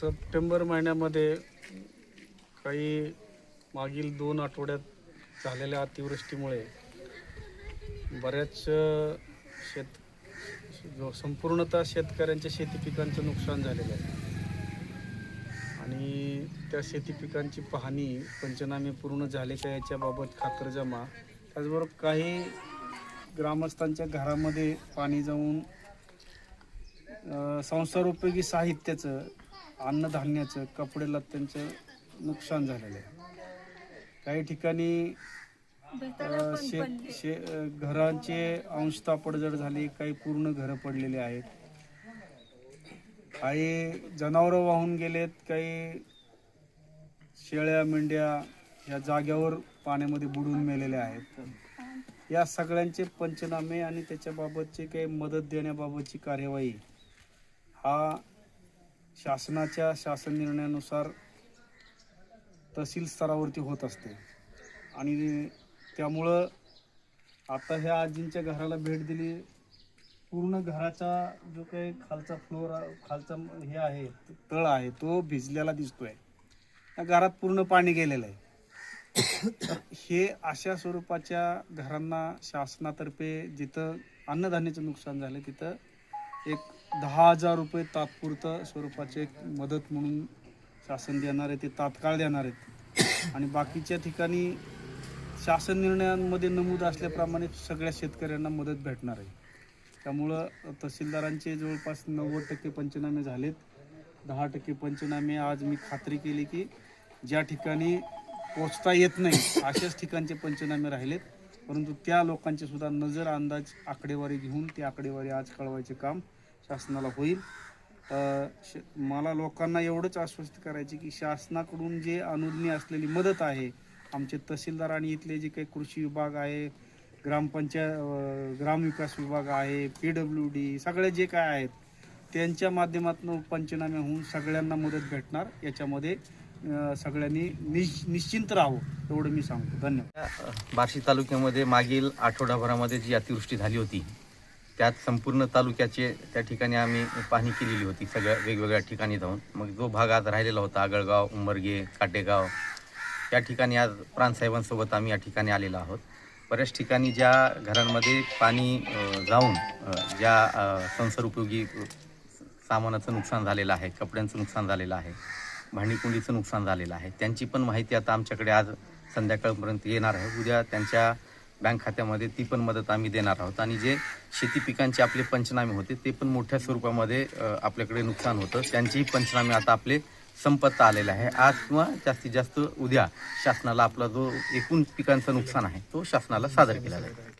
September महिन्यामध्ये काही मागील दोन आठवड्यात झालेल्या अतिवृष्टीमुळे बऱ्याच शेत संपूर्णतः शेतकऱ्यांच्या शेती पिकांचं नुकसान झालेलं आहे. आणि त्या शेती पिकांची पाहणी पंचनामे पूर्ण झाले का याच्याबाबत खातरजमा. त्याचबरोबर काही ग्रामस्थांच्या घरामध्ये पाणी जाऊन संसार संसारोपयोगी साहित्याचं अन्नधान्याचं कपडे लत्त्यांचं नुकसान झालेलं आहे. काही ठिकाणी अ, शे शे अ, घरांचे अंशता पडझड झाली काही पूर्ण घरं पडलेली आहेत. काही जनावरं वाहून गेलेत काही शेळ्या मेंढ्या या जाग्यावर पाण्यामध्ये बुडून मेलेल्या आहेत. या सगळ्यांचे पंचनामे आणि त्याच्याबाबतचे काही मदत देण्याबाबतची कार्यवाही हा शासनाच्या शासन निर्णयानुसार तहसील स्तरावरती होत असते. आणि त्यामुळं आता ह्या आजींच्या घराला भेट दिली. पूर्ण घराचा जो काही खालचा फ्लोर खालचा हे आहे तळ आहे तो भिजलेला दिसतोय. त्या घरात पूर्ण पाणी गेलेलं आहे. हे अशा स्वरूपाच्या घरांना शासनातर्फे जिथं अन्नधान्याचं नुकसान झालं तिथं एक दहा हजार रुपये तात्पुरतं स्वरूपाचे एक मदत म्हणून शासन देणार आहे ते तात्काळ देणार आहेत. आणि बाकीच्या ठिकाणी शासन निर्णयांमध्ये नमूद असल्याप्रमाणे सगळ्या शेतकऱ्यांना मदत भेटणार आहे. त्यामुळं तहसीलदारांचे जवळपास नव्वद टक्के पंचनामे झालेत. दहा टक्के पंचनामे आज मी खात्री केली की ज्या ठिकाणी पोचता येत नाही अशाच ठिकाणचे पंचनामे राहिलेत. परंतु त्या लोकांचे सुद्धा नजर अंदाज आकडेवारी घेऊन ती आकडेवारी आज कळवायचे काम शासनाला होईल. श- मला लोकांना एवढंच आश्वस्त करायचे की शासनाकडून जे अनुज्ञ असलेली मदत आहे आमचे तहसीलदार आणि इथले जे काही कृषी विभाग आहे ग्रामपंचायत ग्रामविकास विभाग आहे पी डब्ल्यू डी सगळे जे काय आहेत त्यांच्या माध्यमातून पंचनामे होऊन सगळ्यांना मदत भेटणार. याच्यामध्ये सगळ्यांनी निश निश्चिंत राहावं एवढं मी सांगतो. धन्यवाद. बार्शी तालुक्यामध्ये मागील आठवडाभरामध्ये जी अतिवृष्टी झाली होती त्यात संपूर्ण तालुक्याचे त्या ठिकाणी आम्ही पाहणी केलेली होती. सगळ्या वेगवेगळ्या ठिकाणी जाऊन. मग जो भाग आज राहिलेला होता आगळगाव उंबरगे काटेगाव या ठिकाणी आज प्राणसाहेबांसोबत आम्ही या ठिकाणी आलेलो आहोत. बऱ्याच ठिकाणी ज्या घरांमध्ये पाणी जाऊन ज्या अ, संसारोपयोगी सामानाचं नुकसान झालेलं आहे कपड्यांचं नुकसान झालेलं आहे भांडीकुंडीचं नुकसान झालेलं आहे त्यांची पण माहिती आता आमच्याकडे आज संध्याकाळपर्यंत येणार आहे. उद्या त्यांच्या बँक खात्यामध्ये ती पण मदत आम्ही देणार आहोत. आणि जे शेती पिकांचे आपले पंचनामे होते ते पण मोठ्या स्वरूपामध्ये आपल्याकडे नुकसान होतं. त्यांचेही पंचनामे आता आपले संपत्त आलेले आहे. आज किंवा जास्तीत जास्त उद्या शासनाला आपला जो एकूण पिकांचं नुकसान आहे तो शासनाला सादर केला जाईल